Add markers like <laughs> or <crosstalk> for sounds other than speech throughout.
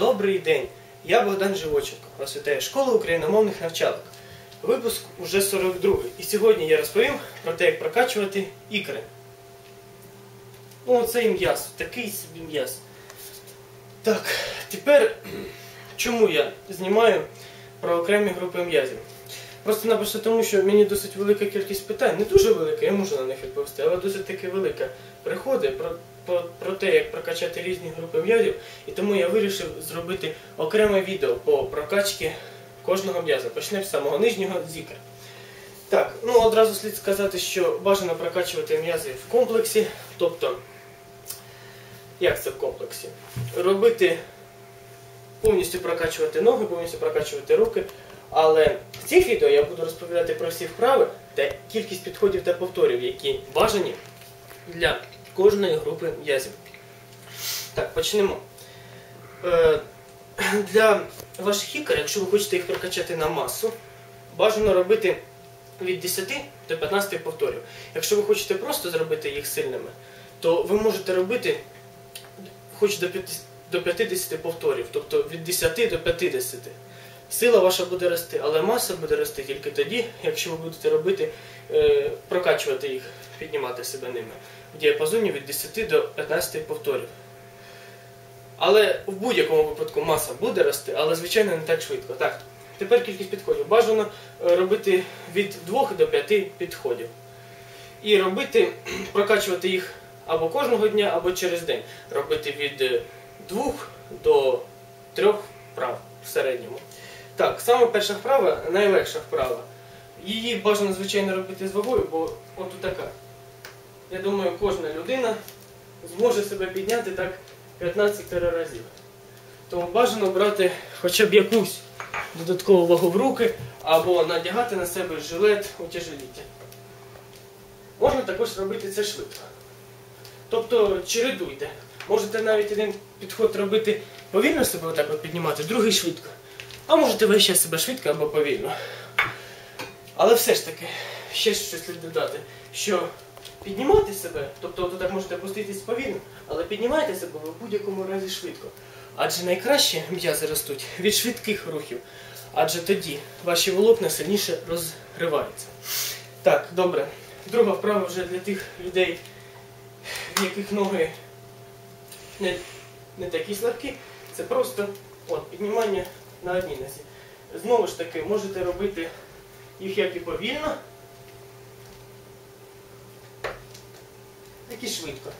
Добрий день! Я Богдан Живоченко, вас вітає україномовних навчалок. Випуск уже 42 і сьогодні я розповім про те, як прокачувати ікри. Ну, це м'ясо, такий собі м'яс. Так, тепер <clears throat> чому я знімаю про окремі групи м'язів? Просто-напросто тому, що мені досить велика кількість питань, не дуже велика, я можу на них відповісти, але досить таки велика приходить про, про, про те, як прокачати різні групи м'язів, і тому я вирішив зробити окреме відео по прокачці кожного м'яза. Почнемо з самого нижнього з. Так, ну одразу слід сказати, що бажано прокачувати м'язи в комплексі, тобто, як це в комплексі? Робити повністю прокачувати ноги, повністю прокачувати руки. Але в цих відео я буду розповідати про всі вправи та кількість підходів та повторів, які бажані для кожної групи м'язів. Так, почнемо. Е, для ваших ікор, якщо ви хочете їх прокачати на масу, бажано робити від 10 до 15 повторів. Якщо ви хочете просто зробити їх сильними, то ви можете робити хоч до 50 до 50 повторів, тобто від 10 до 50. Сила ваша буде рости, але маса буде рости тільки тоді, якщо ви будете робити, е, прокачувати їх, піднімати себе ними в діапазоні від 10 до 15 повторів. Але в будь-якому випадку маса буде рости, але звичайно не так швидко. Так, тепер кількість підходів. Бажано е, робити від 2 до 5 підходів. І робити, прокачувати їх або кожного дня, або через день. Робити від 2 до 3 вправ в середньому. Так, саме перша вправа найлегша вправа. Її бажано, звичайно, робити з вагою, бо от така. Я думаю, кожна людина зможе себе підняти так 15 разів. Тому бажано брати хоча б якусь додаткову вагу в руки або надягати на себе жилет утяжеліття. Можна також робити це швидко. Тобто чередуйте. Можете навіть один підход робити повільно себе отак от піднімати, другий швидко. А можете весь час себе швидко або повільно. Але все ж таки, ще щось додати, що піднімати себе, тобто от так можете опуститись повільно, але піднімайте себе ви в будь-якому разі швидко. Адже найкраще м'язи ростуть від швидких рухів. Адже тоді ваші волокна сильніше розриваються. Так, добре. Друга вправа вже для тих людей, в яких ноги не, не такі слабкі. Це просто от, піднімання на одній нозі. Знову ж таки, можете робити їх як і повільно, так і швидко.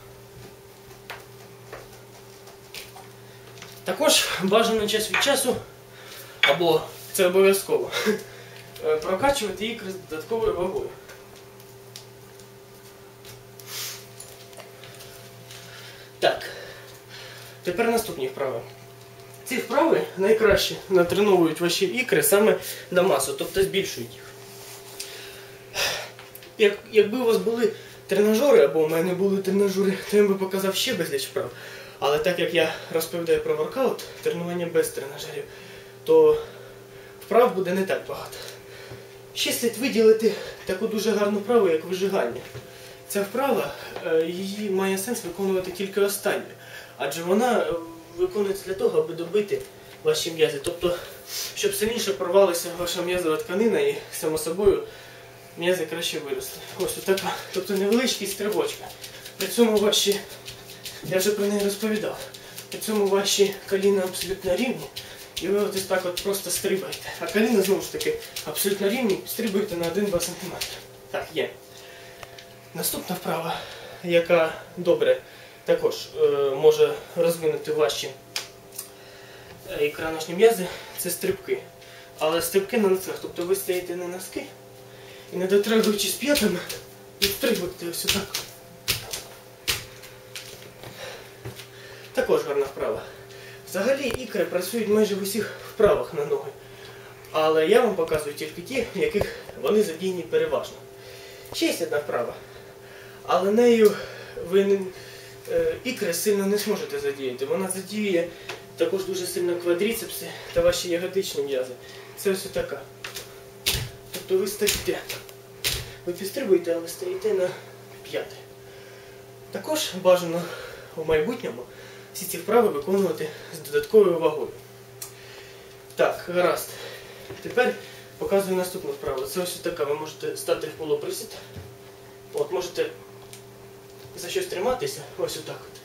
Також бажано час від часу, або це обов'язково, <laughs> прокачувати ікри з додатковою вагою. Так, тепер наступні вправи. Ці вправи найкраще натреновують ваші ікри саме на масу, тобто збільшують їх. Як, Якби у вас були тренажери, або у мене були тренажери, то я би показав ще безліч вправ. Але так як я розповідаю про воркаут, тренування без тренажерів, то вправ буде не так багато. Ще слід виділити таку дуже гарну вправу, як вижигання. Ця вправа, її має сенс виконувати тільки останньою, адже вона виконується для того, аби добити ваші м'язи. Тобто, щоб сильніше порвалася ваша м'язова тканина і, само собою, м'язи краще виросли. Ось отака. Тобто невеличкі стрибочка. При цьому ваші, я вже про неї розповідав, при цьому ваші коліна абсолютно рівні. І ви ось так от просто стрибаєте. А коліна, знову ж таки, абсолютно рівні, стрибаєте на 1-2 см. Так, є. Наступна вправа, яка добре також е, може розвинути ваші е, м'язи, це стрибки. Але стрибки на носках. Тобто ви стоїте на носки і не дотрагуючись п'ятами, відстрибуєте ось так. Також гарна вправа. Взагалі ікри працюють майже в усіх вправах на ноги. Але я вам показую тільки ті, в яких вони задіяні переважно. Ще є одна вправа. Але нею ви е, ікри сильно не зможете задіяти. Вона задіює також дуже сильно квадріцепси та ваші ягодичні м'язи. Це ось така. Тобто ви стоїте. Ви підстрибуєте, але стоїте на п'яти. Також бажано в майбутньому всі ці вправи виконувати з додатковою вагою. Так, гаразд. Тепер показую наступну вправу. Це ось така. Ви можете стати в полуприсід. От, можете за щось триматися. Ось отак от.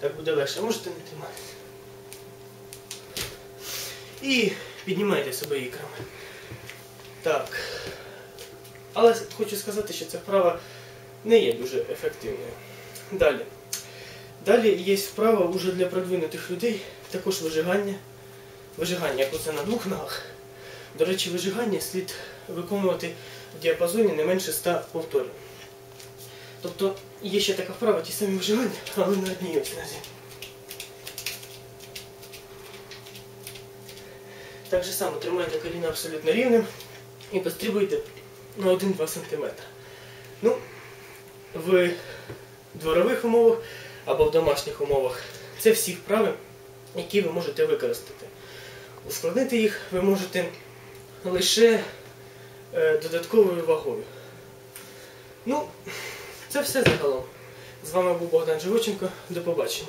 Так буде легше. Можете не триматися. І піднімайте себе ікрами. Так. Але хочу сказати, що ця вправа не є дуже ефективною. Далі. Далі є вправа вже для продвинутих людей, також вижигання. Вижигання, як оце на двох ногах. До речі, вижигання слід виконувати в діапазоні не менше 100 повторів. Тобто є ще така вправа, ті самі вижигання, але на одній ось. Так же само тримайте коліна абсолютно рівним і пострибуйте на 1-2 см. Ну, в дворових умовах або в домашніх умовах це всі вправи, які ви можете використати. Ускладнити їх ви можете лише е, додатковою вагою. Ну, це все загалом. З вами був Богдан Живученко. До побачення.